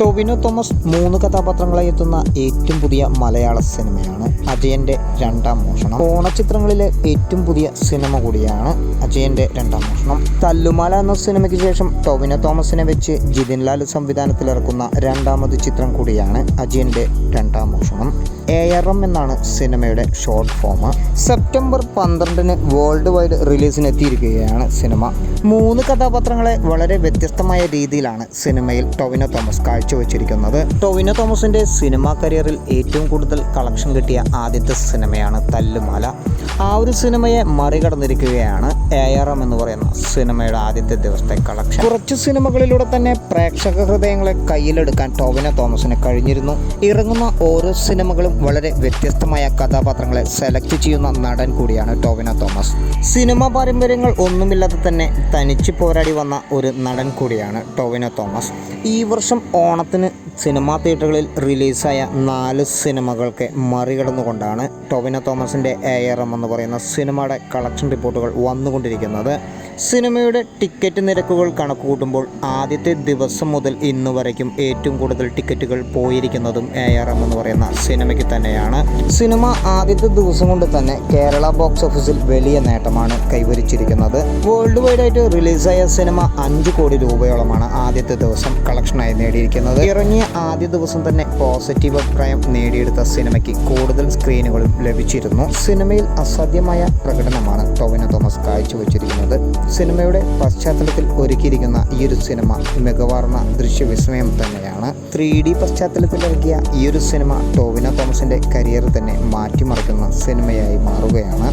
ടൊവിനോ തോമസ് മൂന്ന് കഥാപാത്രങ്ങളായി എത്തുന്ന ഏറ്റവും പുതിയ മലയാള സിനിമയാണ് അജയന്റെ രണ്ടാം മോഷണം. ഓണച്ചിത്രങ്ങളിലെ ഏറ്റവും പുതിയ സിനിമ കൂടിയാണ് അജയന്റെ രണ്ടാം മോഷണം. തല്ലുമാല എന്ന സിനിമയ്ക്ക് ശേഷം ടൊവിനോ തോമസിനെ വെച്ച് ജിതിൻ ലാൽ സംവിധാനത്തിലിറക്കുന്ന രണ്ടാമത് ചിത്രം കൂടിയാണ് അജയന്റെ രണ്ടാം മോഷണം. എ ആർ എം എന്നാണ് സിനിമയുടെ ഷോർട്ട് ഫോം സെപ്റ്റംബർ പന്ത്രണ്ടിന് വേൾഡ് വൈഡ് റിലീസിന് എത്തിയിരിക്കുകയാണ് സിനിമ. മൂന്ന് കഥാപാത്രങ്ങളെ വളരെ വ്യത്യസ്തമായ രീതിയിലാണ് സിനിമയിൽ ടൊവിനോ തോമസ് കാഴ്ചവെച്ചിരിക്കുന്നത്. ടൊവിനോ തോമസിന്റെ സിനിമാ കരിയറിൽ ഏറ്റവും കൂടുതൽ കളക്ഷൻ കിട്ടിയ ആദ്യത്തെ സിനിമയാണ് തല്ലുമാല. ആ ഒരു സിനിമയെ മറികടന്നിരിക്കുകയാണ് എ ആർ എം എന്ന് പറയുന്ന സിനിമയുടെ ആദ്യത്തെ ദിവസത്തെ കളക്ഷൻ. കുറച്ച് സിനിമകളിലൂടെ തന്നെ പ്രേക്ഷക ഹൃദയങ്ങളെ കയ്യിലെടുക്കാൻ ടൊവിനോ തോമസിന് കഴിഞ്ഞിരുന്നു. ഇറങ്ങുന്ന ഓരോ സിനിമകളും വളരെ വ്യത്യസ്തമായ കഥാപാത്രങ്ങളെ സെലക്ട് ചെയ്യുന്ന നടൻ കൂടിയാണ് ടോവിനോ തോമസ്. സിനിമ പാരമ്പര്യങ്ങൾ ഒന്നുമില്ലാതെ തന്നെ തനിച്ച് പോരാടി വന്ന ഒരു നടൻ കൂടിയാണ് ടോവിനോ തോമസ്. ഈ വർഷം ഓണത്തിന് സിനിമാ തിയേറ്ററുകളിൽ റിലീസായ നാല് സിനിമകൾക്ക് മറികടന്നുകൊണ്ടാണ് ടോവിനോ തോമസിന്റെ എ ആർ എം എന്ന് പറയുന്ന സിനിമയുടെ കളക്ഷൻ റിപ്പോർട്ടുകൾ വന്നുകൊണ്ടിരിക്കുന്നത്. സിനിമയുടെ ടിക്കറ്റ് നിരക്കുകൾ കണക്ക് കൂട്ടുമ്പോൾ ആദ്യത്തെ ദിവസം മുതൽ ഇന്ന് വരയ്ക്കും ഏറ്റവും കൂടുതൽ ടിക്കറ്റുകൾ പോയിരിക്കുന്നതും എ ആർ എം എന്ന് പറയുന്ന സിനിമയ്ക്ക് തന്നെയാണ്. സിനിമ ആദ്യത്തെ ദിവസം കൊണ്ട് തന്നെ കേരള ബോക്സ് ഓഫീസിൽ വലിയ നേട്ടമാണ് കൈവരിച്ചിരിക്കുന്നത്. വേൾഡ് വൈഡ് ആയിട്ട് റിലീസായ സിനിമ അഞ്ച് കോടി രൂപയോളമാണ് ആദ്യത്തെ ദിവസം കളക്ഷനായി നേടിയിരിക്കുന്നത്. ഇറങ്ങിയ ആദ്യ ദിവസം തന്നെ പോസിറ്റീവ് അഭിപ്രായം നേടിയെടുത്ത സിനിമയ്ക്ക് കൂടുതൽ സ്ക്രീനുകളും ലഭിച്ചിരുന്നു. സിനിമയിൽ അസാധ്യമായ പ്രകടനമാണ് ടോവിനോ തോമസ് കാഴ്ചവെച്ചിരിക്കുന്നത്. സിനിമയുടെ പശ്ചാത്തലത്തിൽ ഒരുക്കിയിരിക്കുന്ന ഈ ഒരു സിനിമ മികവാർന്ന ദൃശ്യവിസ്മയം തന്നെയാണ്. ത്രീ ഡി പശ്ചാത്തലത്തിൽ ഇറക്കിയ ഈ ഒരു സിനിമ ടോവിനോ തോമസിന്റെ കരിയർ തന്നെ മാറ്റിമറിക്കുന്ന സിനിമയായി മാറുകയാണ്.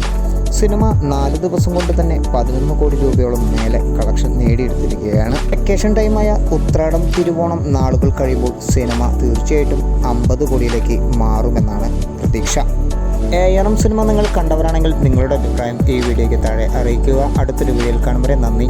സിനിമ നാല് ദിവസം കൊണ്ട് തന്നെ പതിനൊന്ന് കോടി രൂപയോളം മേലെ കളക്ഷൻ നേടിയെടുത്തിരിക്കുകയാണ്. വെക്കേഷൻ ടൈമായ ഉത്രാടം തിരുവോണം നാളുകൾ കഴിയുമ്പോൾ സിനിമ തീർച്ചയായിട്ടും അമ്പത് കോടിയിലേക്ക് മാറുമെന്നാണ് പ്രതീക്ഷ. ഏയണം സിനിമ നിങ്ങൾ കണ്ടവരാണെങ്കിൽ നിങ്ങളുടെ അഭിപ്രായം ഈ വീഡിയോയ്ക്ക് താഴെ അറിയിക്കുക. അടുത്തൊരു വീഡിയോയിൽ കാണുമ്പോൾ നന്ദി.